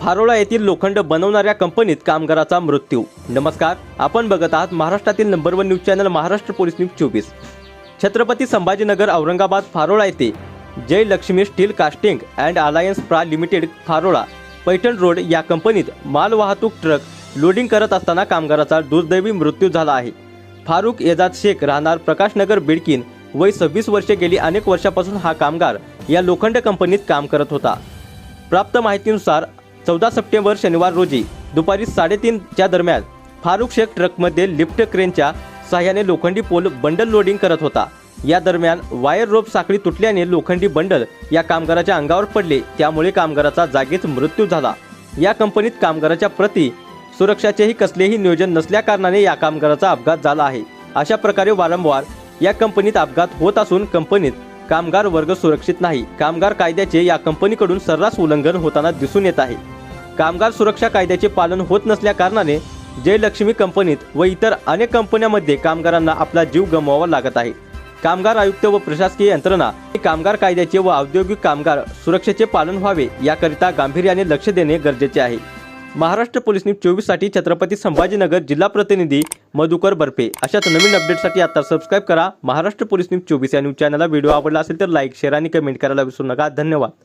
फारोळा येथील लोखंड बनवणाऱ्या कंपनीत कामगाराचा मृत्यू. नमस्कार आपण बघत आहात महाराष्ट्रातील number one news channel Maharashtra police news चोवीस. छत्रपती संभाजीनगर औरंगाबाद फारोळा येथे Jai Laxmi steel casting and alliance प्रा लिमिटेड फारोळा पैठण रोड या कंपनीत मालवाहतूक ट्रक लोडिंग करत असताना कामगाराचा दुर्दैवी मृत्यू झाला आहे. फारुख एजाद शेख राहणार प्रकाशनगर बिडकीन वय सव्वीस वर्षे गेली अनेक वर्षापासून हा कामगार या लोखंड कंपनीत काम करत होता. प्राप्त माहितीनुसार चौदा सप्टेंबर शनिवार रोजी दुपारी साडेतीनच्या दरम्यान फारुख शेख ट्रकमध्ये लिफ्ट क्रेनच्या सहाय्याने लोखंडी पोल बंडल लोडिंग करत होता. या दरम्यान वायर रोप साखळी तुटल्याने लोखंडी बंडल या कामगाराच्या अंगावर पडले. त्यामुळे कामगाराचा जागीच मृत्यू झाला. या कंपनीत कामगाराच्या प्रती सुरक्षाचेही कसलेही नियोजन नसल्याकारणाने या कामगाराचा अपघात झाला आहे. अशा प्रकारे वारंवार या कंपनीत अपघात होत असून कंपनीत कामगार वर्ग सुरक्षित नाही. कामगार कायद्याचे या कंपनीकडून सर्रास उल्लंघन होताना दिसून येत आहे. कामगार सुरक्षा कायद्याचे पालन होत नसल्याकारणाने जयलक्ष्मी कंपनीत व इतर अनेक कंपन्यांमध्ये कामगारांना आपला जीव गमवावा लागत आहे. कामगार आयुक्त व प्रशासकीय यंत्रणा कामगार कायद्याचे व औद्योगिक कामगार सुरक्षेचे पालन व्हावे याकरिता गांभीर्याने लक्ष देणे गरजेचे आहे. महाराष्ट्र पोलीस न्यूज चोवीससाठी छत्रपती संभाजीनगर जिल्हा प्रतिनिधी मधुकर बर्फे. अशाच नवीन अपडेटसाठी आता सबस्क्राईब करा. महाराष्ट्र पोलीस न्यूज चोवीस या न्यूज चॅनलला व्हिडिओ आवडला असेल तर लाईक शेअर आणि कमेंट करायला विसरू नका. धन्यवाद.